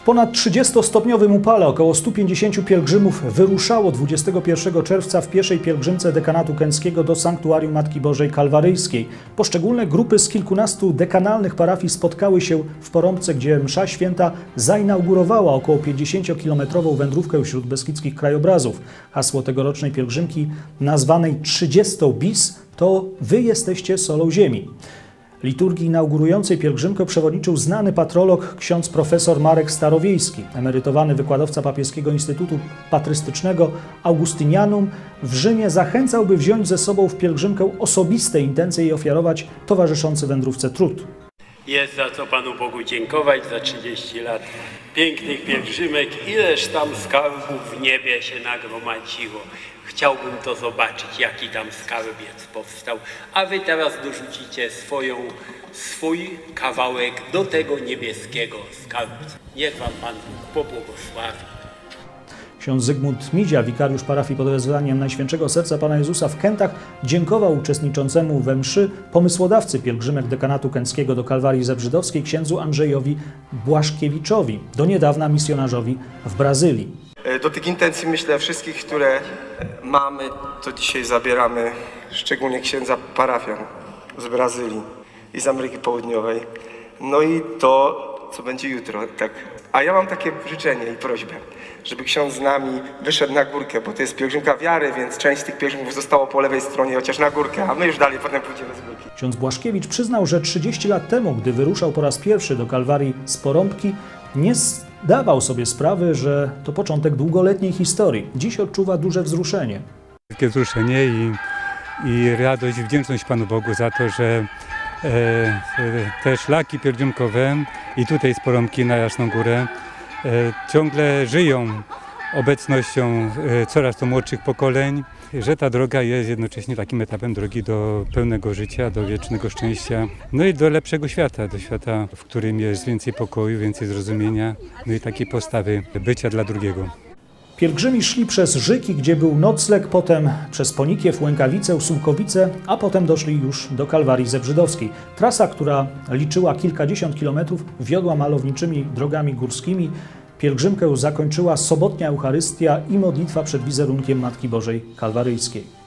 W ponad 30-stopniowym upale około 150 pielgrzymów wyruszało 21 czerwca w pieszej pielgrzymce dekanatu kęckiego do Sanktuarium Matki Bożej Kalwaryjskiej. Poszczególne grupy z kilkunastu dekanalnych parafii spotkały się w Porąbce, gdzie msza święta zainaugurowała około 50-kilometrową wędrówkę wśród beskidzkich krajobrazów. Hasło tegorocznej pielgrzymki, nazwanej 30 bis, to Wy jesteście solą ziemi. Liturgii inaugurującej pielgrzymkę przewodniczył znany patrolog ksiądz profesor Marek Starowiejski, emerytowany wykładowca Papieskiego Instytutu Patrystycznego Augustynianum. W Rzymie zachęcał, by wziąć ze sobą w pielgrzymkę osobiste intencje i ofiarować towarzyszący wędrówce trud. Jest za co Panu Bogu dziękować za 30 lat pięknych pielgrzymek. Ileż tam skarbów w niebie się nagromadziło. Chciałbym to zobaczyć, jaki tam skarbiec powstał. A Wy teraz dorzucicie swoją, swój kawałek do tego niebieskiego skarbca. Niech Wam Pan Bóg pobłogosławi. Ksiądz Zygmunt Midzia, wikariusz parafii pod wezwaniem Najświętszego Serca Pana Jezusa w Kętach, dziękował uczestniczącemu we mszy pomysłodawcy pielgrzymek dekanatu kęckiego do Kalwarii Zebrzydowskiej księdzu Andrzejowi Błaszkiewiczowi, do niedawna misjonarzowi w Brazylii. E, Do tych intencji myślę wszystkich, które mamy, to dzisiaj zabieramy, szczególnie księdza parafian z Brazylii i z Ameryki Południowej. No i to, co będzie jutro, tak. A ja mam takie życzenie i prośbę, żeby ksiądz z nami wyszedł na górkę, bo to jest pielgrzymka wiary, więc część z tych pielgrzymów zostało po lewej stronie, chociaż na górkę, a my już dalej potem pójdziemy z górki. Ksiądz Błaszkiewicz przyznał, że 30 lat temu, gdy wyruszał po raz pierwszy do Kalwarii z Porąbki, nie zdawał sobie sprawy, że to początek długoletniej historii. Dziś odczuwa duże wzruszenie. wielkie wzruszenie i, i radość i wdzięczność Panu Bogu za to, że e, e, te szlaki pielgrzymkowe i tutaj z Porąbki na Jasną Górę e, ciągle żyją obecnością e, coraz to młodszych pokoleń, że ta droga jest jednocześnie takim etapem drogi do pełnego życia, do wiecznego szczęścia, no i do lepszego świata, do świata, w którym jest więcej pokoju, więcej zrozumienia, no i takiej postawy bycia dla drugiego. Pielgrzymi szli przez Żyki, gdzie był nocleg, potem przez Ponikiew, Łękawice, Sułkowice, a potem doszli już do Kalwarii Zebrzydowskiej. Trasa, która liczyła kilkadziesiąt kilometrów, wiodła malowniczymi drogami górskimi. Pielgrzymkę zakończyła sobotnia Eucharystia i modlitwa przed wizerunkiem Matki Bożej Kalwaryjskiej.